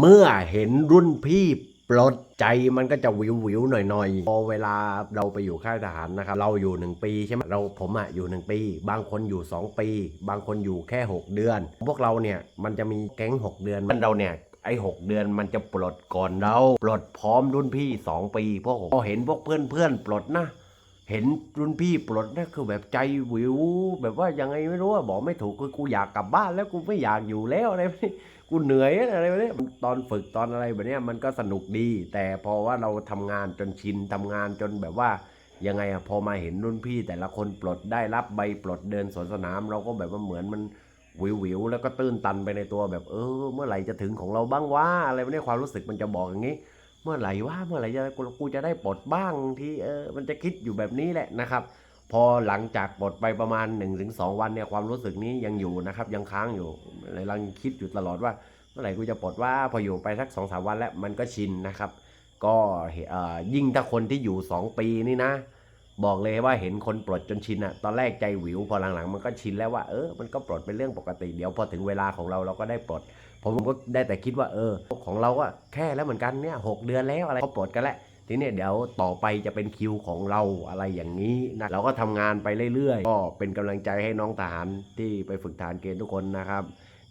เมื่อเห็นรุ่นพี่ปลดใจมันก็จะวิววิวๆหน่อยพอเวลาเราไปอยู่ค่ายทหารนะครับ เราอยู่ 1 ปีใช่ไหมเราผมอะอยู่ 1 ปี บางคนอยู่ 2 ปี บางคนอยู่แค่ 6 เดือน พวกเราเนี่ยมันจะมีแก๊ง 6 เดือนมันเราเนี่ยไอ้หกเดือนมันจะปลดก่อนเรา ปลดพร้อมรุ่นพี่ 2 ปีพวกผมพอเห็นพวกเพื่อนเพื่อนปลดนะ เห็นรุ่นพี่ปลดนะคือแบบใจวิว แบบว่ายังไงไม่รู้อะบอกไม่ถูกคือกูอยากกลับบ้านแล้วกูไม่อยากอยู่แล้วอะไรแบบนี้กูเหนื่อยอะไรแบบนี้ตอนฝึกตอนอะไรแบบนี้มันก็สนุกดี แต่พอว่าเราทำงานจนชินทำงานจนแบบว่ายังไงอะพอมาเห็นรุ่นพี่แต่ละคนปลดได้รับใบปลดเดินสวนสนาม เราก็แบบว่าเหมือนมันวิววิวแล้วก็ตื้นตันไปในตัวแบบเออ เมื่อไหร่จะถึงของเราบ้างวะอะไรแบบนี้ความรู้สึกมันจะบอกอย่างนี้ เมื่อไหร่ว่าเมื่อไหร่จะกูจะได้ปลดบ้างที่เออมันจะคิดอยู่แบบนี้แหละนะครับ พอหลังจากปลดไปประมาณ 1-2 วันเนี่ยความรู้สึกนี้ยังอยู่นะครับ ยังค้างอยู่เลยกำลังคิดอยู่ตลอดว่า เมื่อไหร่กูจะปลดว่าพออยู่ไปสักสองสามวันแล้วมันก็ชินนะครับ ก็เอ่อยิ่งถ้าคนที่อยู่ 2 ปีนี่นะ บอกเลยว่าเห็นคนปลดจนชินอะตอนแรกใจหวิวพอหลังๆ มันก็ชินแล้วว่าเออมันก็ปลดเป็นเรื่องปกติเดี๋ยวพอถึงเวลาของเราเราก็ได้ปลดผมก็ได้แต่คิดว่าเออ ของเราก็แค่แล้วเหมือนกันเนี่ยหกเดือนแล้วอะไรก็ปลดกันแล้วทีนี้เดี๋ยวต่อไปจะเป็นคิวของเราอะไรอย่างนี้นะเราก็ทำงานไปเรื่อยๆ ก็เป็นกำลังใจให้น้องทหารที่ไปฝึกทหารเกณฑ์ทุกคนนะครับ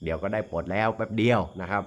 เดี๋ยวก็ได้ปลดแล้วแป๊บเดียวนะครับ